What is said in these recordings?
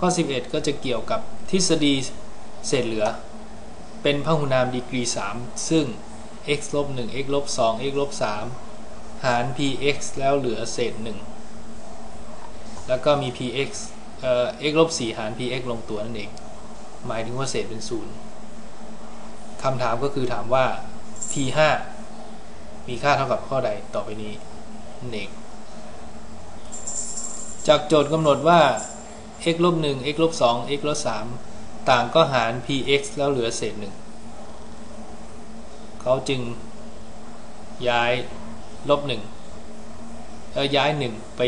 ข้อ 11 ก็จะเกี่ยวกับทฤษฎีเศษเหลือ เป็นพหุนามดีกรี 3 ซึ่ง x ลบ1 x ลบ2 x ลบ3หาร px แล้วเหลือเศษ 1 แล้วก็มี px เอ่อ x ลบ4หาร px ลงตัวนั่นเอง หมายถึงว่าเศษเป็น 0คำถามก็คือถามว่า p5 มีค่าเท่ากับข้อใดต่อไปนี้นั่นเองจากโจทย์กำหนดว่า x ลบ1 x ลบ2 x ลบ3ต่างก็หาร px แล้วเหลือเศษ1เขาจึงย้ายลบ1แล้วย้าย1ไป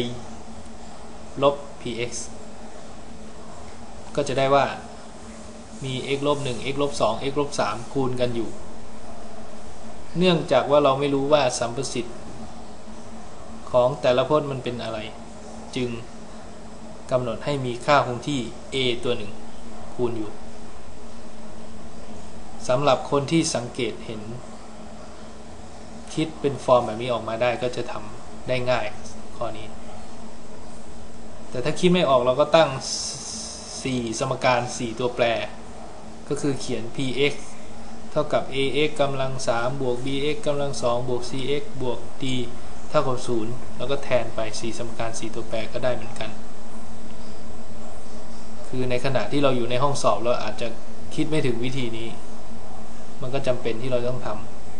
ลบ px ก็จะได้ว่ามี x ลบ1 x ลบ2 x ลบ3คูณกันอยู่ เนื่องจากว่าเราไม่รู้ว่าสัมประสิทธิ์ของแต่ละพจน์มันเป็นอะไร จึง กำหนดให้มีค่าคงที่ a ตัวหนึ่งคูณอยู่สำหรับคนที่สังเกตเห็น คิดเป็นฟอร์มแบบนี้ออกมาได้ก็จะทำได้ง่ายข้อนี้ แต่ถ้าคิดไม่ออกเราก็ตั้ง 4 สมการ 4 ตัวแปร ก็คือเขียน px เท่ากับ ax กำลัง 3 บวก bx กำลัง 2 บวก cx บวก d เท่ากับ 0 แล้วก็แทนไป 4 สมการ 4 ตัวแปรก็ได้เหมือนกัน คือในขณะที่เราอยู่ในห้องสอบเราอาจจะคิดไม่ถึงวิธีนี้ มันก็จำเป็นที่เราต้องท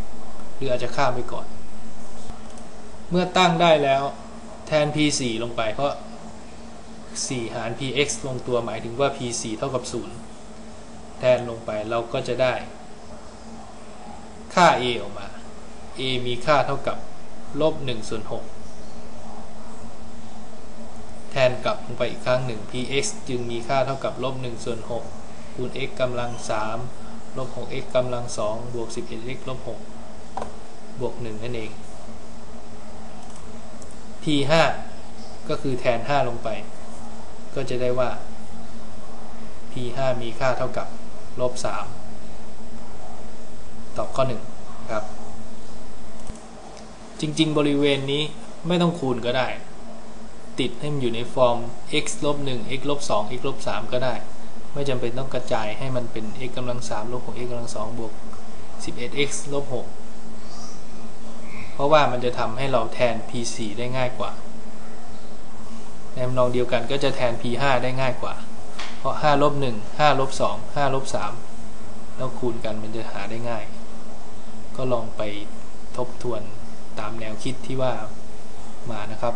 ำหรืออาจจะข้ามไปก่อน เมื่อตั้งได้แล้วแทน p4 ลงไปเพราะ 4 หาร px ลงตัวหมายถึงว่า p4 เท่ากับ 0 แทนลงไปเราก็จะได้ ค่า a ออกมา a มีค่าเท่ากับลบ1ส่วน6 นกลับลงไปอีกครั้งหนึ่ง px จึงมีค่าเท่ากับลบ1ส่วน6คูณ x กำลัง3ลบ 6x กำลัง2บวก 11x ลบ6บวก 1 นั่นเอง p5 ก็คือแทน 5 ลงไป ก็จะได้ว่า p5 มีค่าเท่ากับลบ 3 ตอบข้อ 1 ครับ จริง ๆ บริเวณนี้ไม่ต้องคูณก็ได้ ติดให้มันอยู่ในฟอร์ม x ลบ1 x ลบ2 x ลบ3ก็ได้ ไม่จำเป็นต้องกระจายให้มันเป็น x กำลัง3ลบ6 x กำลัง2บวก 11x ลบ6เพราะว่ามันจะทำให้เราแทน p4 ได้ง่ายกว่าในมนองเดียวกันก็จะแทน p5 ได้ง่ายกว่า เพราะ5ลบ1 5ลบ2 5ลบ3แล้วคูณกันมันจะหาได้ง่าย ก็ลองไปทบทวนตามแนวคิดที่ว่ามานะครับ